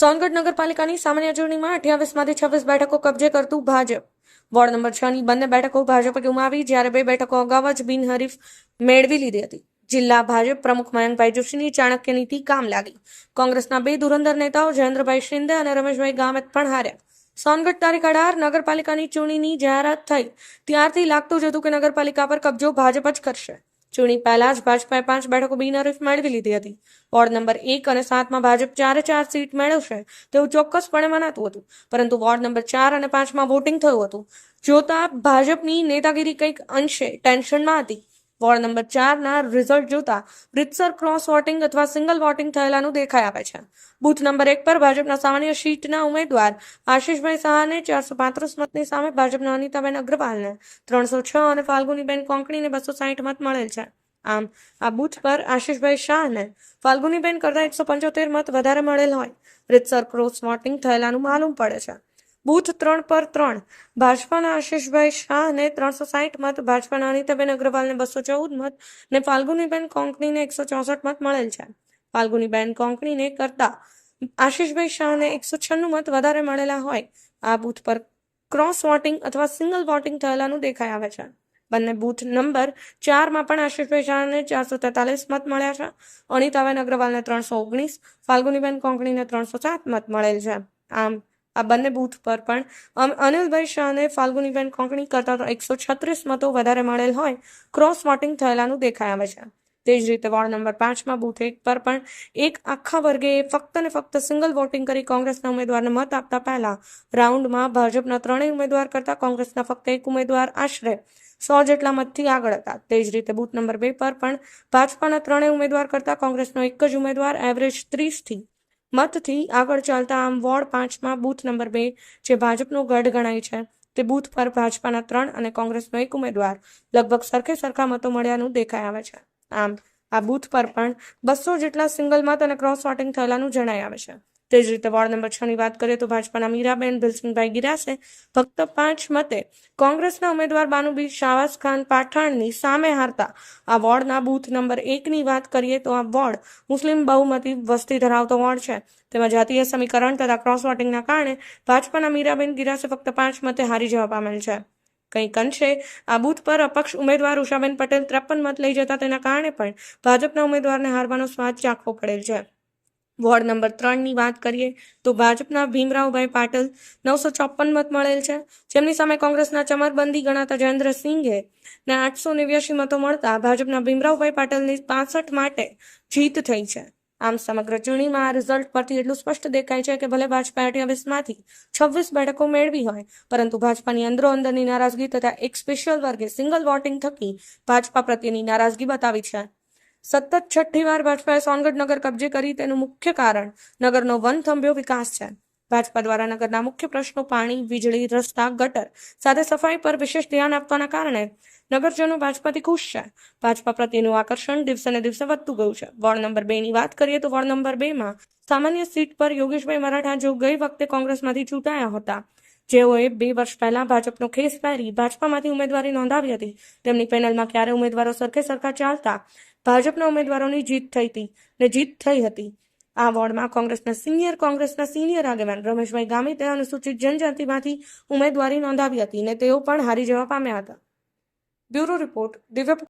સોનગઢ નગરપાલિકાની સામાન્ય ચૂંટણીમાં અઠ્યાવીસમાંથી છવ્વીસ બેઠકો કબજે કરતું ભાજપ. વોર્ડ નંબર છ ની બંને બેઠકો ભાજપે ગુમાવી, જ્યારે બે બેઠકો અગાઉ જ બિનહરીફ મેળવી લીધી હતી. જિલ્લા ભાજપ પ્રમુખ મયંકભાઈ જોશીની ચાણક્ય નીતિ કામ લાગી. કોંગ્રેસના બે ધુરંધર નેતાઓ જયેન્દ્રભાઈ શિંદે અને રમેશભાઈ ગામેત પણ હાર્યા. સોનગઢ તારીખ અઢાર, નગરપાલિકાની ચૂંટણીની જાહેરાત થઈ. ત્યારથી લાગતું જ હતું કે નગરપાલિકા પર કબજો ભાજપ જ કરશે. ચૂંટણી પહેલા જ ભાજપાએ પાંચ બેઠકો બિનહરીફ મેળવી લીધી હતી. વોર્ડ નંબર એક અને સાતમાં ભાજપ ચારે ચાર સીટ મેળવશે તેવું ચોક્કસપણે મનાતું હતું. પરંતુ વોર્ડ નંબર ચાર અને પાંચમાં વોટિંગ થયું હતું. જોતા ભાજપની નેતાગીરી કંઈક અંશે ટેન્શનમાં હતી. વોર્ડ નંબર ચારના રિઝલ્ટ જોતા રીતસર ક્રોસ વોટિંગ અથવા સિંગલ વોટિંગ થયેલાનું દેખાઈ આવે છે. બૂથ નંબર એક પર ભાજપના સામાન્ય સીટના ઉમેદવાર આશીષભાઈ સહાને ચારસો પાંત્રીસ મતની સામે ભાજપના અનિતાબેન અગ્રવાલને ત્રણસો છ અને ફાલ્ગુનીબેન કોંકણીને બસો સાહીઠ મત મળેલ છે. આમ, આ બૂથ પર આશીષભાઈ શાહને ફાલ્ગુનીબેન કરતાં એકસો પંચોતેર મત વધારે મળેલ હોય. રીતસર ક્રોસ વોટિંગ થયેલાનું માલુમ પડે છે. બૂથ ત્રણ પર ત્રણ. ભાજપાના આશીષભાઈ શાહને ત્રણસો સાહીઠ મત, ભાજપાના અનિતાબેન અગ્રવાલને બસો ચૌદ મત ને ફાલ્ગુનીબેન કોંકણીને એકસો ચોસઠ મત મળેલ છે. ફાલ્ગુનીબેન કોંકણીને કરતા આશીષભાઈ શાહને એકસો છન્નું મત વધારે મળેલા હોય. આ બૂથ પર ક્રોસ વોટિંગ અથવા સિંગલ વોટિંગ થયેલાનું દેખાઈ આવે છે. બંને બૂથ નંબર ચારમાં પણ આશીષભાઈ શાહને ચારસો તેતાલીસ મત મળ્યા છે. અનિતાબેન અગ્રવાલને ત્રણસો ઓગણીસ, ફાલ્ગુનીબેન કોંકણીને ત્રણસો સાત મત મળેલ છે. આમ આ બંને બૂથ પર પણ અનિલભાઈ શાહને ફાલ્ગુનીબેન કોંકણી કરતાં એકસો છત્રીસ મતો વધારે મળેલ હોય, ક્રોસ વોટિંગ થયેલાનું દેખાઈ આવે છે. તે જ રીતે વોર્ડ નંબર પાંચમાં બૂથ એક પર પણ એક આખા વર્ગે ફક્ત ને ફક્ત સિંગલ વોટિંગ કરી કોંગ્રેસના ઉમેદવારને મત આપતા પહેલા રાઉન્ડમાં ભાજપના ત્રણેય ઉમેદવાર કરતા કોંગ્રેસના ફક્ત એક ઉમેદવાર આશરે સો જેટલા મતથી આગળ હતા. તે જ રીતે બૂથ નંબર બે પર પણ ભાજપાના ત્રણેય ઉમેદવાર કરતા કોંગ્રેસનો એક જ ઉમેદવાર એવરેજ ત્રીસથી મતથી આગળ ચાલતા આમ વોર્ડ પાંચમાં બૂથ નંબર બે જે ભાજપનો ગઢ ગણાય છે, તે બૂથ પર ભાજપાના ત્રણ અને કોંગ્રેસનો એક ઉમેદવાર લગભગ સરખે સરખા મતો મળ્યાનું દેખાઈ આવે છે. આમ આ બૂથ પર પણ બસો જેટલા સિંગલ મત અને ક્રોસ વોટિંગ થયેલાનું જણાઈ આવે છે. તે જ રીતે વોર્ડ નંબર છ ની વાત કરીએ તો ભાજપાના મીરાબેન, ભીલસિંહભાઈ ગિરાસે, ફક્ત પાંચ મતે કોંગ્રેસના ઉમેદવાર બાનુબી શાવાસ ખાન પાઠાણની સામે હારતા. આ વોર્ડના બૂથ નંબર એકની વાત કરીએ તો આ વોર્ડ મુસ્લિમ બહુમતી વસ્તી ધરાવતો વોર્ડ છે. તેમાં જાતીય સમીકરણ તથા ક્રોસ વોટિંગના કારણે ભાજપાના મીરાબેન ગિરાસે ફક્ત પાંચ મતે હારી જવા પામેલ છે. કંઈક અંશે, આ બૂથ પર અપક્ષ ઉમેદવાર ઉષાબેન પટેલ ત્રેપન મત લઈ જતા તેના કારણે પણ ભાજપના ઉમેદવારને હારવાનો સ્વાદ ચાખવો પડેલ છે. વોર્ડ નંબર ત્રણની વાત કરીએ, તો ભાજપના ભીમરાવભાઈ પાટીલ નવસો ચોપન મત મળેલ છે. જેમની સામે કોંગ્રેસના ચમરબંધી ગણાતા જયેન્દ્ર સિંઘે ને આઠસો નેવ્યાસી મતો મળતા ભાજપના ભીમરાવભાઈ પાટલની પાસઠ માટે જીત થઈ છે. આમ સમગ્ર ચૂંટણીમાં આ રિઝલ્ટ પરથી એટલું સ્પષ્ટ દેખાય છે કે ભલે ભાજપા અઠ્યાવીસમાંથી છવ્વીસ બેઠકો મેળવી હોય, પરંતુ ભાજપાની અંદરો અંદરની નારાજગી તથા એક સ્પેશિયલ વર્ગે સિંગલ વોટિંગ થકી ભાજપા પ્રત્યેની નારાજગી બતાવી છે. સતત છઠ્ઠી વાર ભાજપાએ સોનગઢ નગર કબજે કરી તેનું મુખ્ય કારણ નગરનો વનથંભ્યો વિકાસ છે. ભાજપા દ્વારા નગરના મુખ્ય પ્રશ્નો પાણી, વીજળી, રસ્તા, ગટર સાથે સફાઈ પર વિશેષ ધ્યાન આપવાના કારણે નગરજનો ભાજપાથી ખુશ છે. ભાજપા પ્રત્યેનું આકર્ષણ દિવસે ને દિવસે વધતું ગયું છે. વોર્ડ નંબર બે ની વાત કરીએ તો વોર્ડ નંબર બે માં સામાન્ય સીટ પર યોગેશભાઈ મરાઠા જો ગઈ વખતે કોંગ્રેસમાંથી ચૂંટાયા હતા. જેઓએ બે વર્ષ પહેલા ભાજપનો ખેસ પહેરી ભાજપામાંથી ઉમેદવારી નોંધાવી હતી. તેમની પેનલમાં ક્યારે ઉમેદવારો સરખે સરખા ચાલતા ભાજપના ઉમેદવારોની જીત થઈ હતી ને જીત થઈ હતી. આ વોર્ડમાં કોંગ્રેસના સિનિયર કોંગ્રેસના સિનિયર આગેવાન રમેશભાઈ ગામિતે અનુસૂચિત જનજાતિમાંથી ઉમેદવારી નોંધાવી હતી ને તેઓ પણ હારી જવા પામ્યા હતા. બ્યુરો રિપોર્ટ દિવ્ય